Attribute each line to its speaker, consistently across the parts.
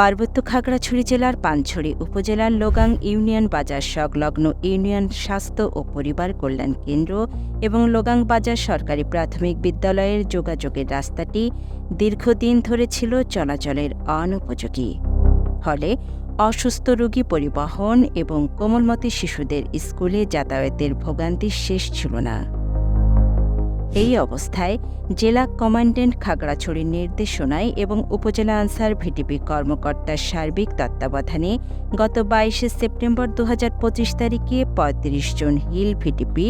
Speaker 1: পার্বত্য খাগড়াছড়ি জেলার পানছড়ি উপজেলার লোগাং ইউনিয়ন বাজার সংলগ্ন ইউনিয়ন স্বাস্থ্য ও পরিবার কল্যাণ কেন্দ্র এবং লোগাং বাজার সরকারি প্রাথমিক বিদ্যালয়ের যোগাযোগের রাস্তাটি দীর্ঘদিন ধরে ছিল চলাচলের অনুপযোগী। ফলে অসুস্থ রোগী পরিবহন এবং কোমলমতি শিশুদের স্কুলে যাতায়াতের ভোগান্তি শেষ ছিল না। এই অবস্থায় জেলা কমান্ড্যান্ট খাগড়াছড়ির নির্দেশনায় এবং উপজেলা আনসার ভিটিপি কর্মকর্তার সার্বিক তত্ত্বাবধানে গত বাইশে সেপ্টেম্বর দু হাজার পঁচিশ তারিখে পঁয়ত্রিশ জন হিল ভিটিপি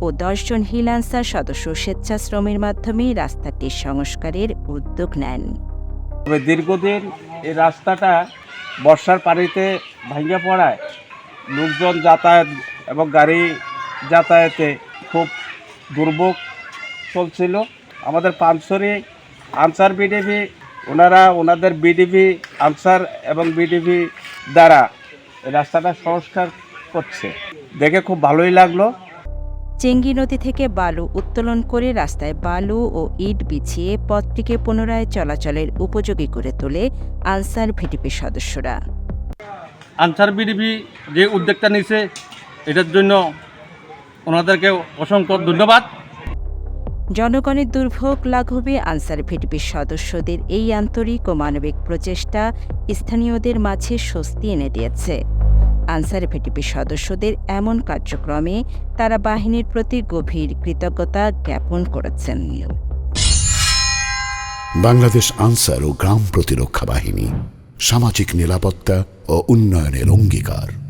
Speaker 1: ও দশজন হিল আনসার সদস্য স্বেচ্ছাশ্রমের মাধ্যমে রাস্তাটির সংস্কারের উদ্যোগ নেন।
Speaker 2: তবে দীর্ঘদিন এই রাস্তাটা বর্ষার পানিতে ভাঙ্গা পড়ায় লোকজন যাতায়াত এবং গাড়ি যাতায়াতে খুব দুর্ভোগ চলছিল আমাদের পানসরি আনসার বিডিভি ওনারা ওনাদের বিডিভি আনসার এবং বিডিভি দ্বারা রাস্তাটা সংস্কার করছে। দেখে খুব ভালোই লাগল।
Speaker 1: চেঙ্গি নদী থেকে বালু উত্তোলন করে রাস্তায় বালু ও ইট বিছিয়ে পথটিকে পুনরায় চলাচলের উপযোগী করে তোলে আনসার ভিটিপি সদস্যরা।
Speaker 3: আনসার বিডিপি যে উদ্যোগটা নিছে এটার জন্য ওনাদেরকে অসংখ্য ধন্যবাদ।
Speaker 1: জনগণের দুর্ভোগ লাঘবে আনসার ভিটিপির সদস্যদের এই আন্তরিক ও মানবিক প্রচেষ্টা স্থানীয়দের মাঝে স্বস্তি এনে দিয়েছে। আনসার ভিটিপির সদস্যদের এমন কার্যক্রমে তারা বাহিনীর প্রতি গভীর কৃতজ্ঞতা জ্ঞাপন করেছেন।
Speaker 4: বাংলাদেশ আনসার ও গ্রাম প্রতিরক্ষা বাহিনী সামাজিক নিরাপত্তা ও উন্নয়নের অঙ্গীকার।